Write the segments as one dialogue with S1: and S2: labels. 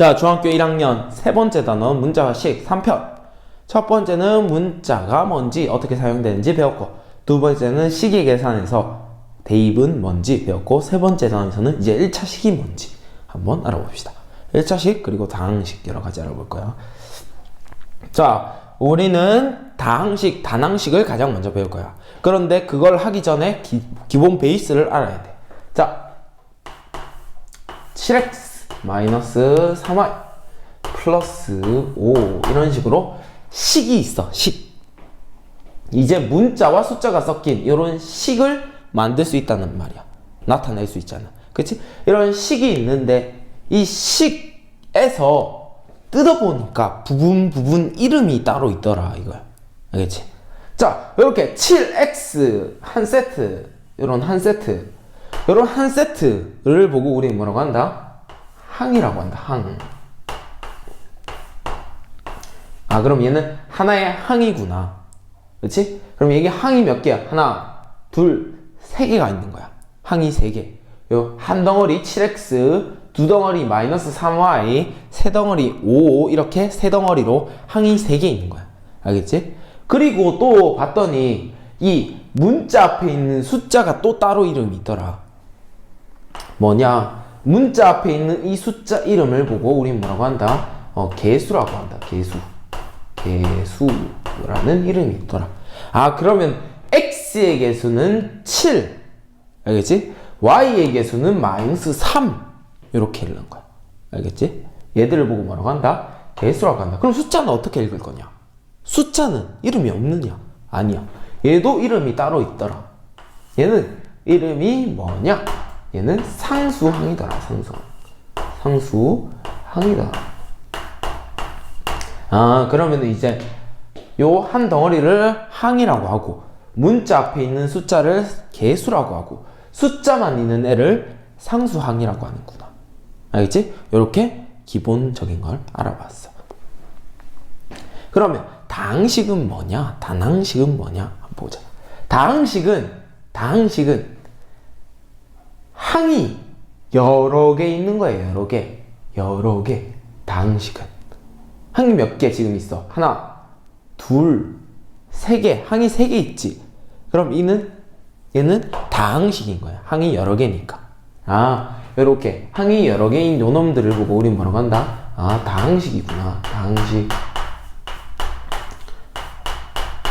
S1: 자, 중학교 1학년 세 번째 단어 문자식 3편. 첫 번째는 문자가 뭔지 어떻게 사용되는지 배웠고, 두 번째는 시기 계산에서 대입은 뭔지 배웠고, 세 번째 단어에서는 이제 1차 식이 뭔지 한번 알아봅시다. 1차 식 그리고 다항식 여러 가지 알아볼 거야. 자, 우리는 다항식, 단항식을 가장 먼저 배울 거야. 그런데 그걸 하기 전에 기, 기본 베이스를 알아야 돼. 자, 7x 마이너스 3y 플러스 5 이런 식으로 식이 있어, 식. 이제 문자와 숫자가 섞인 이런 식을 만들 수 있다는 말이야. 나타낼 수 있잖아. 그치? 이런 식이 있는데 이 식에서 뜯어보니까 부분 부분 이름이 따로 있더라 이거야. 알겠지? 자, 이렇게 7x 한 세트, 이런 한 세트, 이런 한 세트를 보고 우리 뭐라고 한다? 항이라고 한다. 항. 아, 그럼 얘는 하나의 항이구나. 그렇지? 그럼 이게 항이 몇 개야? 하나, 둘, 세 개가 있는 거야. 항이 세 개. 요 한 덩어리 7x, 두 덩어리 마이너스 3y, 세 덩어리 5 이렇게 세 덩어리로 항이 세 개 있는 거야. 알겠지? 그리고 또 봤더니 이 문자 앞에 있는 숫자가 또 따로 이름이 있더라. 뭐냐? 문자 앞에 있는 이 숫자 이름을 보고 우리 뭐라고 한다? 어, 개수라고 한다. 개수. 개수라는 이름이 있더라. 아, 그러면 x의 개수는 7. 알겠지? y의 개수는 마이너스 3. 이렇게 읽는 거야. 알겠지? 얘들을 보고 뭐라고 한다? 개수라고 한다. 그럼 숫자는 어떻게 읽을 거냐? 숫자는 이름이 없느냐? 아니야. 얘도 이름이 따로 있더라. 얘는 이름이 뭐냐? 얘는 상수항이더라. 상수항. 상수항이다. 아, 그러면 이제 요 한 덩어리를 항이라고 하고 문자 앞에 있는 숫자를 개수라고 하고 숫자만 있는 애를 상수항이라고 하는구나. 알겠지? 이렇게 기본적인 걸 알아봤어. 그러면 다항식은 뭐냐? 단항식은 뭐냐? 보자. 다항식은 다항식은 항이 여러 개 있는 거예요. 여러 개. 여러 개. 다항식은 항이 몇 개 지금 있어? 하나, 둘, 세 개. 항이 세 개 있지. 그럼 이는 얘는 다항식인 거야. 항이 여러 개니까. 아, 이렇게 항이 여러 개인 요 놈들을 보고 우리 뭐라고 한다? 아, 다항식이구나. 다항식.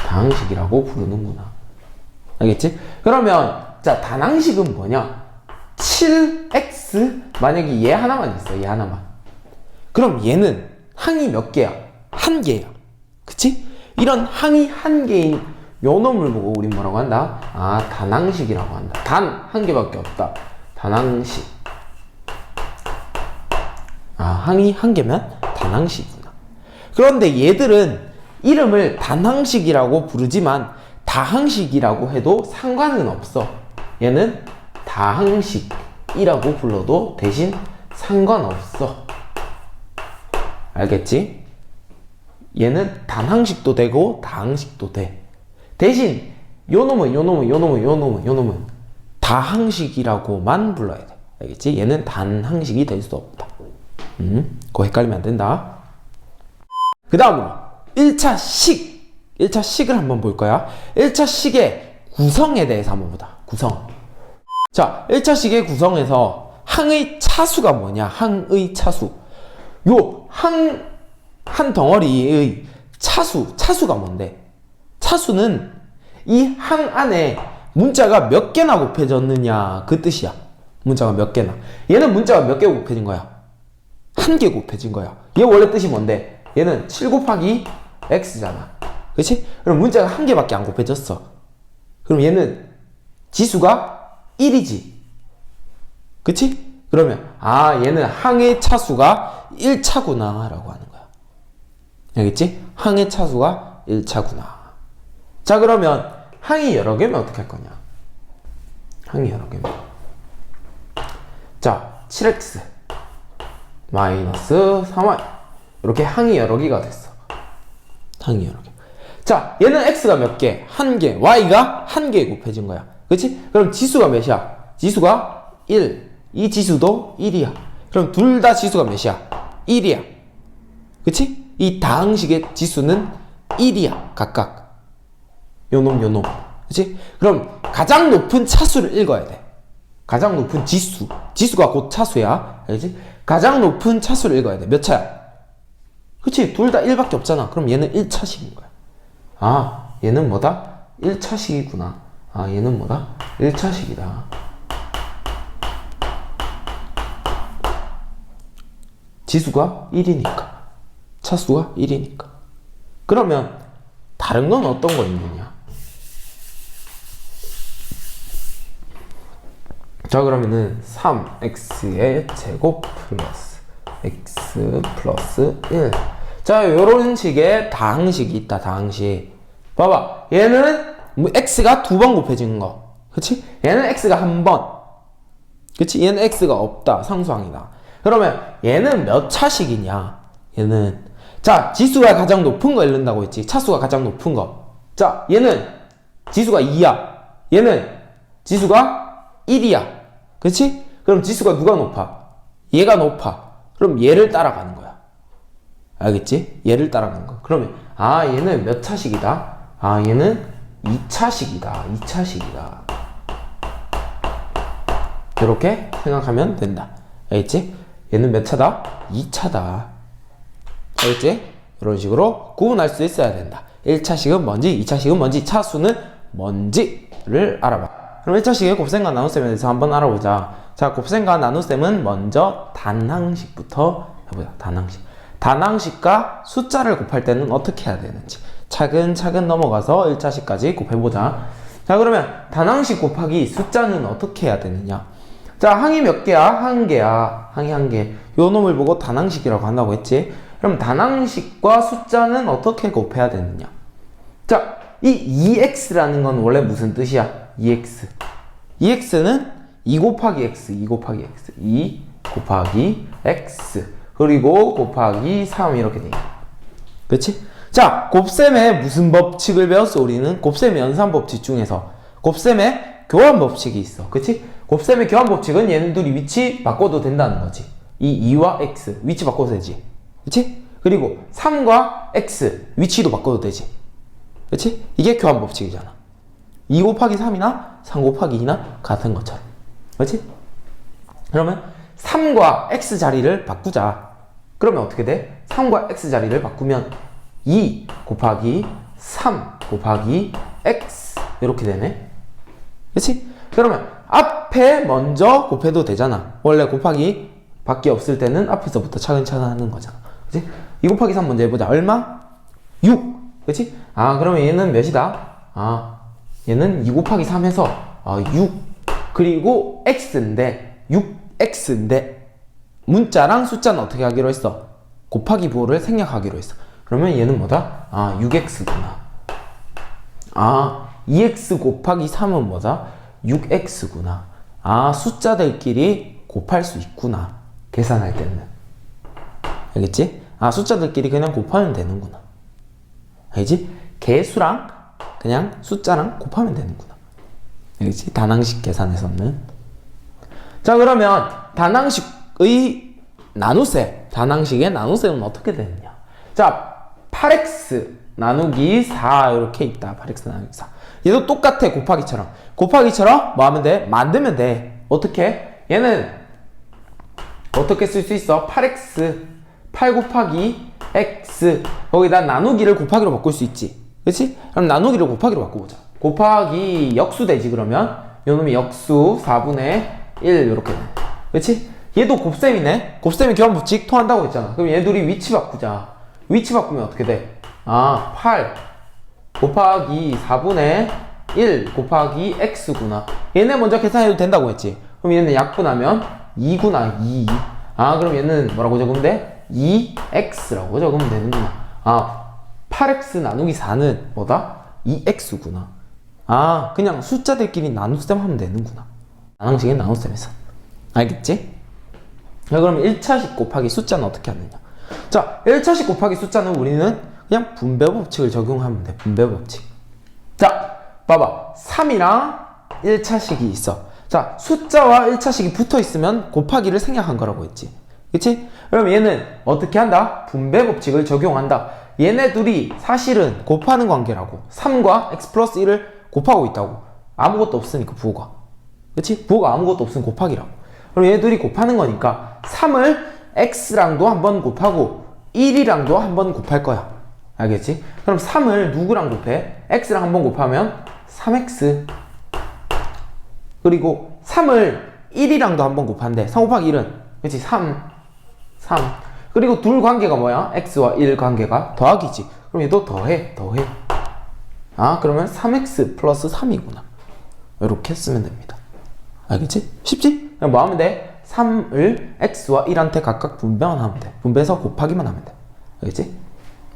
S1: 다항식이라고 부르는구나. 알겠지? 그러면 자, 단항식은 뭐냐? 7x 만약에 얘 하나만 있어. 얘 하나만. 그럼 얘는 항이 몇 개야? 한 개야. 그치? 이런 항이 한 개인 요 놈을 보고 우리 뭐라고 한다? 아, 단항식이라고 한다. 단 한 개밖에 없다. 단항식. 아, 항이 한 개면 단항식이구나. 그런데 얘들은 이름을 단항식이라고 부르지만 다항식이라고 해도 상관은 없어. 얘는 다항식이라고 불러도 대신 상관없어. 알겠지? 얘는 단항식도 되고 다항식도 돼. 대신 요 놈은 요 놈은 요 놈은 요 놈은 요 놈은 다항식이라고만 불러야 돼. 알겠지? 얘는 단항식이 될 수 없다. 음, 그거 헷갈리면 안 된다. 그 다음으로 1차 식. 1차 식을 한번 볼 거야. 1차 식의 구성에 대해서 한번 보자. 구성. 자, 1차 식의 구성에서 항의 차수가 뭐냐? 항의 차수. 요 항, 한 덩어리의 차수, 차수가 뭔데? 차수는 이 항 안에 문자가 몇 개나 곱해졌느냐 그 뜻이야. 문자가 몇 개나. 얘는 문자가 몇 개 곱해진 거야? 한 개 곱해진 거야. 얘 원래 뜻이 뭔데? 얘는 7 곱하기 x잖아. 그치? 그럼 문자가 한 개밖에 안 곱해졌어. 그럼 얘는 지수가 1이지. 그치? 그러면, 아, 얘는 항의 차수가 1차구나. 라고 하는 거야. 알겠지? 항의 차수가 1차구나. 자, 그러면, 항이 여러 개면 어떻게 할 거냐? 항이 여러 개면. 자, 7x 마이너스 3y. 이렇게 항이 여러 개가 됐어. 항이 여러 개. 자, 얘는 x가 몇 개? 한 개. y가 한 개 곱해진 거야. 그치? 그럼 지수가 몇이야? 지수가 1. 이 지수도 1이야. 그럼 둘 다 지수가 몇이야? 1이야. 그치? 이 다항식의 지수는 1이야. 각각. 요놈, 요놈. 그치? 그럼 가장 높은 차수를 읽어야 돼. 가장 높은 지수. 지수가 곧 차수야. 알지? 가장 높은 차수를 읽어야 돼. 몇 차야? 그치? 둘 다 1밖에 없잖아. 그럼 얘는 1차식인 거야. 아, 얘는 뭐다? 1차식이구나. 아, 얘는 뭐다? 1차식이다. 지수가 1이니까. 차수가 1이니까. 그러면 다른 건 어떤 거 있느냐? 자 그러면은 3x의 제곱 플러스 x 플러스 1. 자 요런 식의 다항식이 있다 다항식. 봐봐 얘는 뭐 x가 두 번 곱해지는 거. 그치? 얘는 x가 한 번. 그치? 얘는 x가 없다 상수항이다. 그러면 얘는 몇 차식이냐? 얘는 자 지수가 가장 높은 거 읽는다고 했지. 차수가 가장 높은 거. 자 얘는 지수가 2야. 얘는 지수가 1이야. 그치? 그럼 지수가 누가 높아? 얘가 높아. 그럼 얘를 따라가는 거야. 알겠지? 얘를 따라가는 거. 그러면 아 얘는 몇 차식이다? 아 얘는 2차 식이다. 2차 식이다. 이렇게 생각하면 된다. 알겠지? 얘는 몇 차다? 2차다. 알겠지? 이런 식으로 구분할 수 있어야 된다. 1차식은 뭔지, 2차식은 뭔지, 차수는 뭔지를 알아봐. 그럼 1차식의 곱셈과 나눗셈에 대해서 한번 알아보자. 자, 곱셈과 나눗셈은 먼저 단항식부터 해보자. 단항식. 단항식과 숫자를 곱할 때는 어떻게 해야 되는지 차근차근 넘어가서 1차식까지 곱해보자. 자, 그러면 단항식 곱하기 숫자는 어떻게 해야 되느냐? 자, 항이 몇 개야? 한 개야. 항이 한 개. 요 놈을 보고 단항식이라고 한다고 했지? 그럼 단항식과 숫자는 어떻게 곱해야 되느냐? 자, 이 2x라는 건 원래 무슨 뜻이야? 2x. 2x는 2 곱하기 x, 2 곱하기 x, 2 곱하기 x. 그리고 곱하기 3 이렇게 돼. 그치? 자, 곱셈의 무슨 법칙을 배웠어? 우리는 곱셈의 연산 법칙 중에서 곱셈의 교환 법칙이 있어. 그치? 곱셈의 교환 법칙은 얘네들이 위치 바꿔도 된다는 거지. 이 2와 x 위치 바꿔도 되지. 그치? 그리고 3과 x 위치도 바꿔도 되지. 그치? 이게 교환 법칙이잖아. 2 곱하기 3이나 3 곱하기 2나 같은 것처럼. 그치? 그러면 3과 x 자리를 바꾸자. 그러면 어떻게 돼? 3과 x 자리를 바꾸면 2 곱하기 3 곱하기 x 이렇게 되네. 그치? 그러면 앞에 먼저 곱해도 되잖아. 원래 곱하기 밖에 없을 때는 앞에서부터 차근차근 하는 거잖아. 그치? 2 곱하기 3 먼저 해보자. 얼마? 6. 그치? 아, 그러면 얘는 몇이다? 아, 얘는 2 곱하기 3 해서 아, 6. 그리고 x인데, 6x인데, 문자랑 숫자는 어떻게 하기로 했어? 곱하기 부호를 생략하기로 했어. 그러면 얘는 뭐다? 아, 6x구나. 아, 2x 곱하기 3은 뭐다? 6x구나. 아, 숫자들끼리 곱할 수 있구나. 계산할 때는. 알겠지? 아, 숫자들끼리 그냥 곱하면 되는구나. 알지? 개수랑 그냥 숫자랑 곱하면 되는구나. 알겠지? 단항식 계산에서는. 자, 그러면 단항식의 나눗셈, 단항식의 나눗셈은 어떻게 되느냐? 자, 8x 나누기 4 이렇게 있다. 8x 나누기 4. 얘도 똑같아. 곱하기처럼. 곱하기처럼 뭐 하면 돼? 만들면 돼. 어떻게? 얘는 어떻게 쓸 수 있어? 8x 8 곱하기 x 거기다 나누기를 곱하기로 바꿀 수 있지. 그렇지? 그럼 나누기를 곱하기로 바꿔보자. 곱하기 역수 되지 그러면 요놈이 역수 4분의 1 이렇게 돼. 그렇지? 얘도 곱셈이네. 곱셈이 교환 법칙 통한다고 했잖아. 그럼 얘들이 위치 바꾸자. 위치 바꾸면 어떻게 돼? 아, 8 곱하기 4분의 1 곱하기 x구나. 얘네 먼저 계산해도 된다고 했지. 그럼 얘는 약분하면 2구나, 2. 아, 그럼 얘는 뭐라고 적으면 돼? 2x라고 적으면 되는구나. 아, 8x 나누기 4는 뭐다? 2x구나. 아, 그냥 숫자들끼리 나눗셈 하면 되는구나. 나눠지게 나눗셈에서. 알겠지? 자, 그럼 1차식 곱하기 숫자는 어떻게 하느냐? 자, 1차식 곱하기 숫자는 우리는 그냥 분배 법칙을 적용하면 돼. 분배 법칙. 자, 봐봐. 3이랑 1차식이 있어. 자, 숫자와 1차식이 붙어 있으면 곱하기를 생략한 거라고 했지. 그치? 그럼 얘는 어떻게 한다? 분배 법칙을 적용한다. 얘네 둘이 사실은 곱하는 관계라고. 3과 x 플러스 1을 곱하고 있다고. 아무것도 없으니까 부호가. 그치? 부호가 아무것도 없으면 곱하기라고. 그럼 얘 둘이 곱하는 거니까 3을 x랑도 한번 곱하고 1이랑도 한번 곱할 거야. 알겠지? 그럼 3을 누구랑 곱해? x랑 한번 곱하면 3x. 그리고 3을 1이랑도 한번 곱한대. 3 곱하기 1은 그치? 3. 3. 그리고 둘 관계가 뭐야? x와 1 관계가 더하기지. 그럼 얘도 더해, 더해. 아, 그러면 3x 플러스 3이구나. 이렇게 쓰면 됩니다. 알겠지? 쉽지? 그냥 뭐 하면 돼? 3을 x와 1한테 각각 분배만 하면 돼. 분배해서 곱하기만 하면 돼. 알겠지?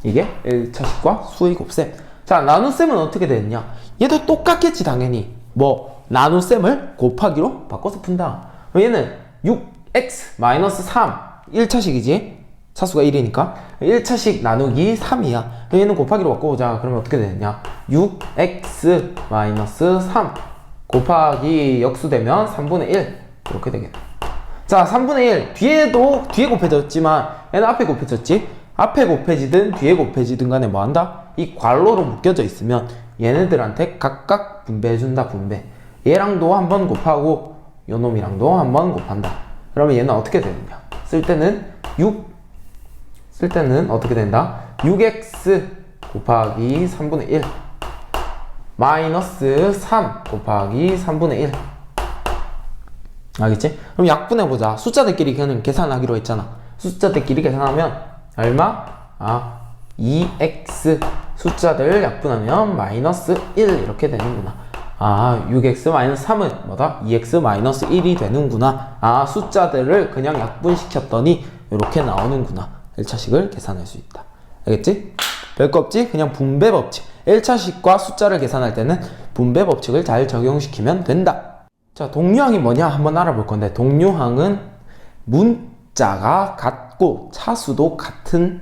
S1: 이게 1차식과 수의 곱셈. 자, 나눗셈은 어떻게 되느냐? 얘도 똑같겠지, 당연히. 뭐, 나눗셈을 곱하기로 바꿔서 푼다. 얘는 6x 마이너스 3. 1차식이지? 차수가 1이니까. 1차식 나누기 3이야. 그럼 얘는 곱하기로 바꿔보자. 그러면 어떻게 되느냐? 6x 마이너스 3. 곱하기 역수되면 3분의 1. 이렇게 되겠네. 자, 3분의 1. 뒤에도, 뒤에 곱해졌지만, 얘는 앞에 곱해졌지? 앞에 곱해지든 뒤에 곱해지든 간에 뭐 한다? 이 괄호로 묶여져 있으면 얘네들한테 각각 분배해준다, 분배. 얘랑도 한 번 곱하고, 요 놈이랑도 한 번 곱한다. 그러면 얘는 어떻게 되느냐? 쓸 때는 6, 쓸 때는 어떻게 된다? 6x 곱하기 3분의 1. 마이너스 3 곱하기 3분의 1. 알겠지? 그럼 약분해보자. 숫자들끼리 그냥 계산하기로 했잖아. 숫자들끼리 계산하면 얼마? 아, 2x 숫자들 약분하면 마이너스 1 이렇게 되는구나. 아, 6x 마이너스 3은 뭐다? 2x 마이너스 1이 되는구나. 아, 숫자들을 그냥 약분시켰더니 이렇게 나오는구나. 1차식을 계산할 수 있다. 알겠지? 별거 없지? 그냥 분배 법칙. 1차식과 숫자를 계산할 때는 분배 법칙을 잘 적용시키면 된다. 자, 동류항이 뭐냐 한번 알아볼 건데 동류항은 문자가 같고 차수도 같은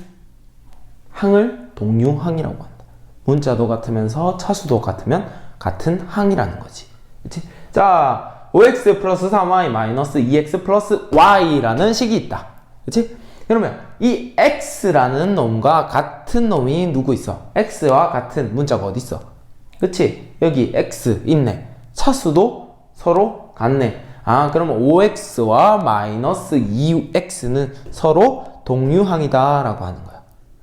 S1: 항을 동류항이라고 한다. 문자도 같으면서 차수도 같으면 같은 항이라는 거지. 그치? 자, 5x 플러스 3y 마이너스 2x 플러스 y라는 식이 있다. 그치? 그러면 이 x라는 놈과 같은 놈이 누구 있어? x와 같은 문자가 어디 있어? 그치? 여기 x 있네. 차수도 서로 같네. 아, 그러면 5x와 마이너스 2x는 서로 동류항이다 라고 하는 거야.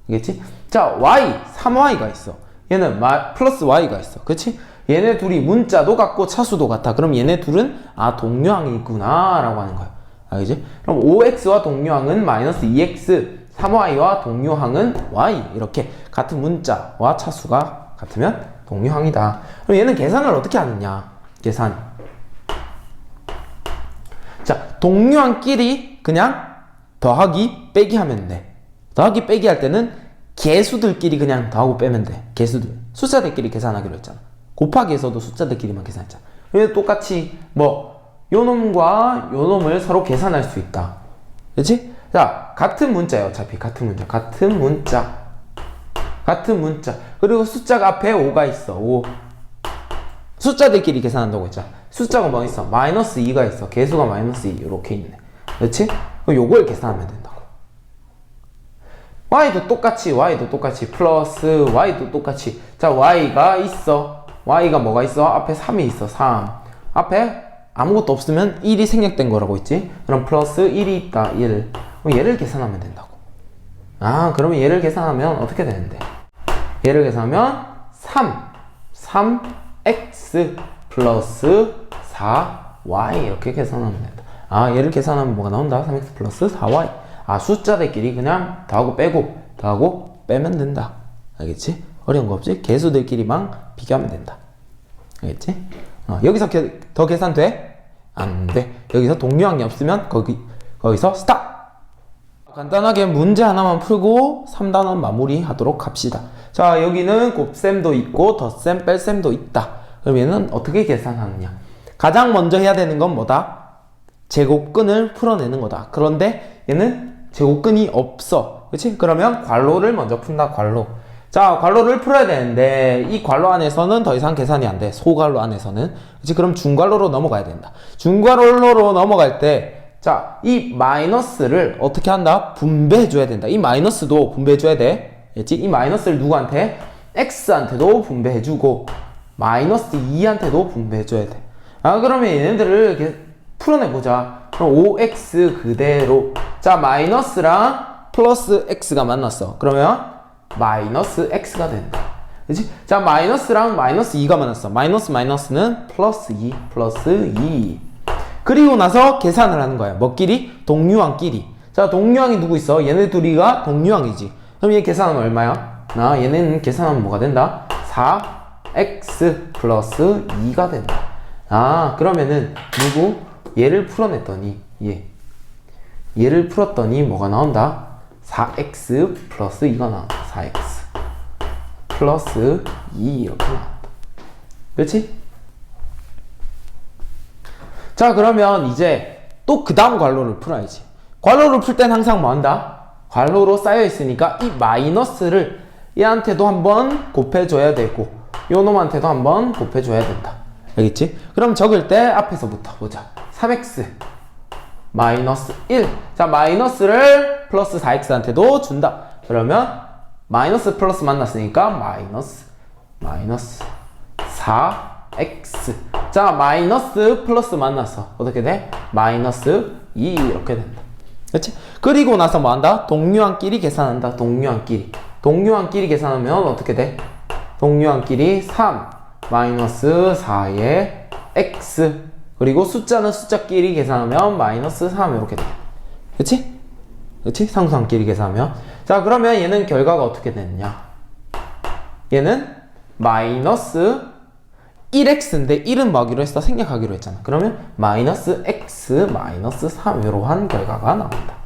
S1: 알겠지? 자, y, 3y가 있어. 얘는 마, 플러스 y가 있어. 그치? 얘네 둘이 문자도 같고 차수도 같아. 그럼 얘네 둘은 아, 동류항이구나 라고 하는 거야. 알겠지? 그럼 5x와 동류항은 마이너스 2x, 3y와 동류항은 y. 이렇게 같은 문자와 차수가 같으면 동류항이다. 그럼 얘는 계산을 어떻게 하느냐? 계산. 자, 동류항끼리 그냥 더하기 빼기 하면 돼. 더하기 빼기 할 때는 개수들끼리 그냥 더하고 빼면 돼. 개수들. 숫자들끼리 계산하기로 했잖아. 곱하기에서도 숫자들끼리만 계산했잖아. 그래서 똑같이 뭐 요 놈과 요 놈을 서로 계산할 수 있다. 그렇지? 자, 같은 문자예요. 어차피 같은 문자. 같은 문자. 같은 문자. 그리고 숫자가 앞에 5가 있어. 5. 숫자들끼리 계산한다고 했잖아. 숫자가 뭐 있어? 마이너스 2가 있어. 개수가 마이너스 2 이렇게 있네. 그렇지? 요걸 계산하면 된다고. y도 똑같이 y도 똑같이 플러스 y도 똑같이 자 y가 있어. y가 뭐가 있어? 앞에 3이 있어. 3. 앞에 아무것도 없으면 1이 생략된 거라고 있지? 그럼 플러스 1이 있다. 1. 그럼 얘를 계산하면 된다고. 아, 그러면 얘를 계산하면 어떻게 되는데? 얘를 계산하면 3. 3x 플러스 4y 이렇게 계산하면 된다. 아, 얘를 계산하면 뭐가 나온다? 3x 플러스 4y. 아, 숫자들끼리 그냥 더하고 빼고 더하고 빼면 된다. 알겠지? 어려운 거 없지? 개수들끼리만 비교하면 된다. 알겠지? 어, 여기서 게, 더 계산 돼? 안 돼. 여기서 동류항이 없으면 거기 거기서 스탑. 간단하게 문제 하나만 풀고 3단원 마무리 하도록 합시다. 자, 여기는 곱셈도 있고 덧셈, 뺄셈도 있다. 얘는 어떻게 계산하느냐? 가장 먼저 해야 되는 건 뭐다? 제곱근을 풀어내는 거다. 그런데 얘는 제곱근이 없어. 그렇지? 그러면 괄호를 먼저 푼다. 괄호. 자, 괄호를 풀어야 되는데 이 괄호 안에서는 더 이상 계산이 안 돼. 소괄호 안에서는. 그렇지? 그럼 중괄호로 넘어가야 된다. 중괄호로 넘어갈 때 자, 이 마이너스를 어떻게 한다? 분배해 줘야 된다. 이 마이너스도 분배해 줘야 돼. 알지? 이 마이너스를 누구한테? x한테도 분배해주고, 마이너스 2한테도 분배해줘야 돼. 아, 그러면 얘네들을 이렇게 풀어내보자. 그럼 5x 그대로. 자, 마이너스랑 플러스 x가 만났어. 그러면 마이너스 x가 된다. 그지? 자, 마이너스랑 마이너스 2가 만났어. 마이너스 마이너스는 플러스 2, 플러스 2. 그리고 나서 계산을 하는 거야. 뭐끼리? 동류항끼리. 자, 동류항이 누구 있어? 얘네 둘이가 동류항이지. 그럼 얘 계산하면 얼마야? 나 얘네는 계산하면 뭐가 된다? 4x 플러스 2가 된다. 아, 그러면은 누구? 얘를 풀어냈더니 얘. 얘를 풀었더니 뭐가 나온다? 4x 플러스 2가 나온다. 4x 플러스 2 이렇게 나온다. 그렇지? 자 그러면 이제 또 그 다음 괄호를 풀어야지 괄호를 풀 땐 항상 뭐 한다? 괄호로 쌓여 있으니까 이 마이너스를 얘한테도 한번 곱해줘야 되고 요 놈한테도 한번 곱해줘야 된다 알겠지? 그럼 적을 때 앞에서부터 보자 3x 마이너스 1. 자, 마이너스를 플러스 4x한테도 준다. 그러면 마이너스 플러스 만났으니까 마이너스 마이너스 4x. 자, 마이너스 플러스 만났어. 어떻게 돼? 마이너스 2 이렇게 된다. 그렇지? 그리고 나서 뭐 한다? 동류항끼리 계산한다. 동류항끼리. 동류항끼리 계산하면 어떻게 돼? 동류항끼리 3 마이너스 4의 x 그리고 숫자는 숫자끼리 계산하면 마이너스 3 이렇게 돼. 그치? 그치? 상수항끼리 계산하면. 자, 그러면 얘는 결과가 어떻게 되느냐? 얘는 마이너스 1x인데 1은 뭐하기로 했어? 생략하기로 했잖아. 그러면 마이너스 x 마이너스 3 이러한 결과가 나온다.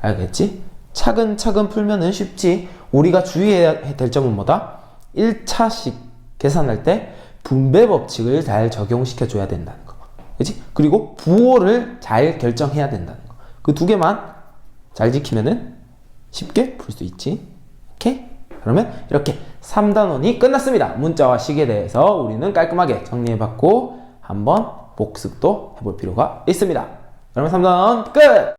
S1: 알겠지? 차근차근 풀면은 쉽지. 우리가 주의해야 될 점은 뭐다? 1차식 계산할 때 분배 법칙을 잘 적용시켜 줘야 된다는 거. 그치? 그리고 부호를 잘 결정해야 된다는 거. 그 두 개만 잘 지키면은 쉽게 풀 수 있지. 그러면 이렇게 3단원이 끝났습니다. 문자와 식에 대해서 우리는 깔끔하게 정리해봤고 한번 복습도 해볼 필요가 있습니다. 그러면 3단원 끝!